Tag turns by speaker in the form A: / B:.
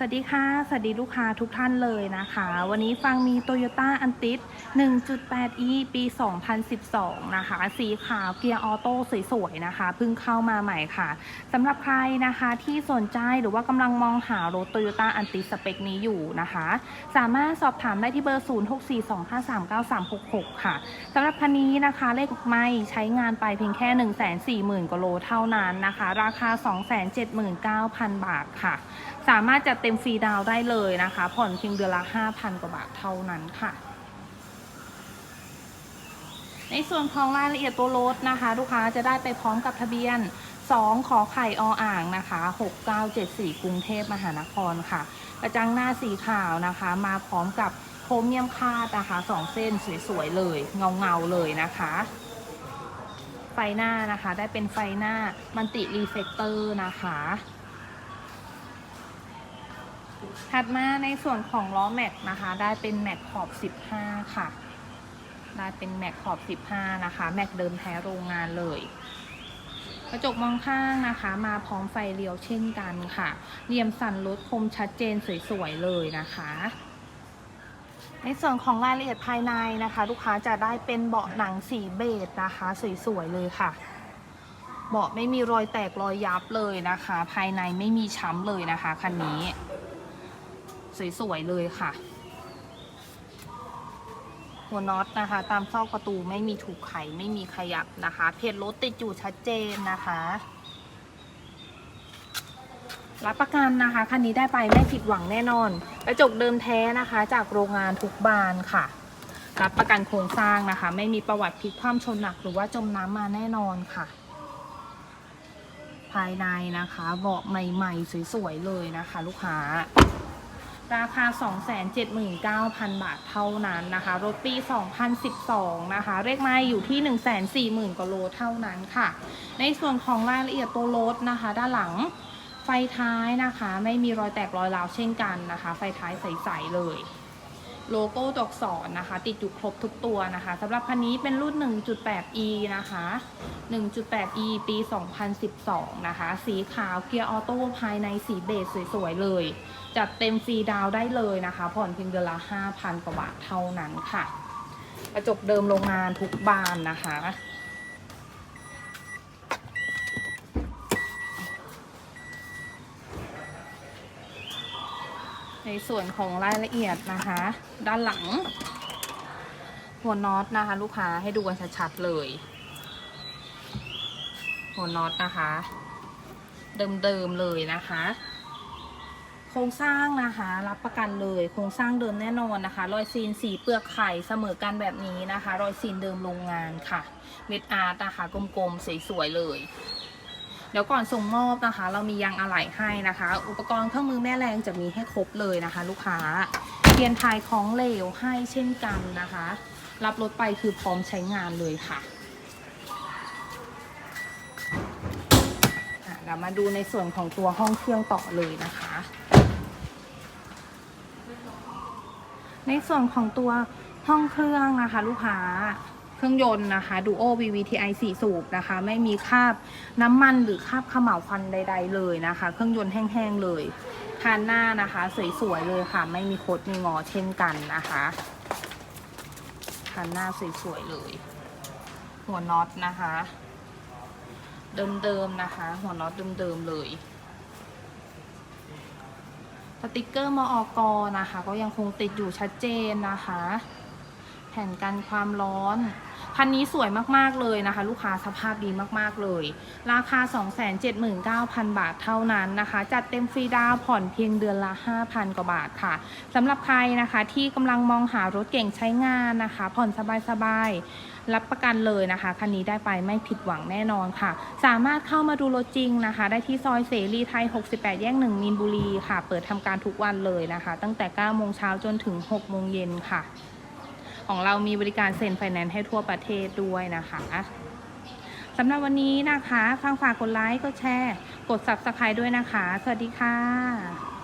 A: สวัสดีค่ะ สวัสดีลูกค้าทุกท่านเลยนะคะ วันนี้ฟังมี Toyota a n t i s 1.8e ปี 2012 นะคะ สีขาวเกียร์ออโต้สวยๆ นะคะ เพิ่งเข้ามาใหม่ค่ะสำหรับใครนะคะที่สนใจหรือว่ากำลังมองหารถ Toyota a n t i s สเปคนี้อยู่นะคะ สามารถสอบถามได้ที่เบอร์ 0642539366 ค่ะสำหรับคันนี้นะคะเลขไม่ใช้งานไปเพียงแค่ 140,000กว่าโลเท่านั้นนะคะ ราคา 279,000 บาทค่ะ สามารถจัดเต็มฟรีดาวได้เลยนะคะ ผ่อนเพียงเดือนละ 5,000 กว่าบาทเท่านั้นค่ะ ในส่วนของรายละเอียดตัวรถนะคะ ลูกค้าจะได้ไปพร้อมกับทะเบียน 2 ขอไข่ออ่างนะคะ 6974 กรุงเทพมหานครค่ะ กระจังหน้าสีขาวนะคะ มาพร้อมกับโครเมียมคาดนะคะสองเส้นสวยๆเลย เงาๆเลยนะคะไฟหน้านะคะ ได้เป็นไฟหน้ามันติรีเฟกเตอร์นะคะ ถัดมาในส่วนของล้อแม็กนะคะ ได้เป็นแม็กขอบ 15 ค่ะ ได้เป็นแม็กขอบ 15 นะคะ แม็กเดิมแท้โรงงานเลยกระจกมองข้างนะคะ มาพร้อมไฟเลี้ยวเช่นกันค่ะ เหลี่ยมสันรถคมชัดเจนสวยๆเลยนะคะ ในส่วนของรายละเอียดภายในนะคะ ลูกค้าจะได้เป็นเบาะหนังสีเบจนะคะ สวยๆเลยค่ะ เบาะไม่มีรอยแตกรอยยับเลยนะคะ ภายในไม่มีช้ำเลยนะคะคันนี้ สวยๆเลยค่ะ หัวน็อตนะคะ ตามซอกประตูไม่มีถูกไขไม่มีขยับนะคะ เพจรถติดอยู่ชัดเจนนะคะรับประกันนะคะคันนี้ได้ไปไม่ผิดหวังแน่นอน กระจกเดิมแท้นะคะ จากโรงงานทุกบานค่ะ รับประกันโครงสร้างนะคะ ไม่มีประวัติพลิกคว่ำชนหนักหรือว่าจมน้ำมาแน่นอนค่ะ ภายในนะคะเบาะใหม่ ๆ สวย ๆ เลยนะคะ ลูกค้า ราคา 279,000 บาทเท่านั้นนะคะรถปี 2012 นะคะ เลขไม้อยู่ที่ 140,000กว่าโลเท่านั้นค่ะ ในส่วนของรายละเอียดตัวรถนะคะ ด้านหลังไฟท้ายนะคะ ไม่มีรอยแตกรอยร้าวเช่นกันนะคะ ไฟท้ายใส ๆ เลย โลโก้ตัวอักษรนะคะ ติดอยู่ครบทุกตัวนะคะสำหรับคันนี้เป็นรุ่น 1.8e นะคะ 1.8e ปี 2012 นะคะ สีขาวเกียร์ออโต้ภายในสีเบจสวยๆเลย จัดเต็มฟรีดาวได้เลยนะคะ ผ่อนเพียงเดือนละ 5,000 กว่าบาทเท่านั้นค่ะ กระจกเดิมโรงงานทุกบานนะคะ ในส่วนของรายละเอียดนะคะ ด้านหลัง หัวน็อตนะคะ ลูกค้าให้ดูกันชัดๆเลย หัวน็อตนะคะ เดิมๆเลยนะคะ โครงสร้างนะคะ รับประกันเลย โครงสร้างเดิมแน่นอนนะคะ รอยซีนสีเปลือกไข่เสมอกันแบบนี้นะคะ รอยซีนเดิมโรงงานค่ะ เม็ดอาร์ตนะคะกลมๆสวยๆเลย เดี๋ยวก่อนส่งมอบนะคะ เรามียางอะไหล่ให้นะคะ อุปกรณ์เครื่องมือแม่แรงจะมีให้ครบเลยนะคะ ลูกค้าเทียนทายของเหลวให้เช่นกันนะคะ รับรถไปคือพร้อมใช้งานเลยค่ะเรามาดูในส่วนของตัวห้องเครื่องต่อเลยนะคะ ในส่วนของตัวห้องเครื่องนะคะ ลูกค้า เครื่องยนต์นะคะ Duo VVTi 4 สูบนะคะ ไม่มีคราบน้ำมันหรือคราบเขม่าวควันใด ๆ เลยนะคะ เครื่องยนต์แห้งๆเลยคานหน้านะคะ สวยๆเลยค่ะ ไม่มีโคดมีงอเช่นกันนะคะคานหน้าสวยๆเลย หัวน็อตนะคะ เดิมๆนะคะ หัวน็อตเดิมๆเลยสติกเกอร์มอกนะคะ ก็ยังคงติดอยู่ชัดเจนนะคะ ผ่นกันความร้อนคันนี้สวยมากๆเลยนะคะ ลูกค้าสภาพดีมากๆเลย ราคา 279,000 บาทเท่านั้นนะคะ จัดเต็มฟรีดาวผ่อนเพียงเดือนละ 5,000 กว่าบาทค่ะสำหรับใครนะคะที่กำลังมองหารถเก่งใช้งานนะคะ ผ่อนสบายๆ รับประกันเลยนะคะคันนี้ได้ไปไม่ผิดหวังแน่นอนค่ะ สามารถเข้ามาดูรถจริงนะคะ ได้ที่ซอยเสรีไทย 68 แยก 1 มีนบุรีค่ะ เปิดทำการทุกวันเลยนะคะ ตั้งแต่ 9 โมงเช้าจนถึง 6 โมงเย็นค่ะ ของเรามีบริการเซ็นไฟแนนซ์ให้ทั่วประเทศด้วยนะคะสำหรับวันนี้นะคะฟังฝากกดไลค์กดแชร์ กด Subscribe ด้วยนะคะ สวัสดีค่ะ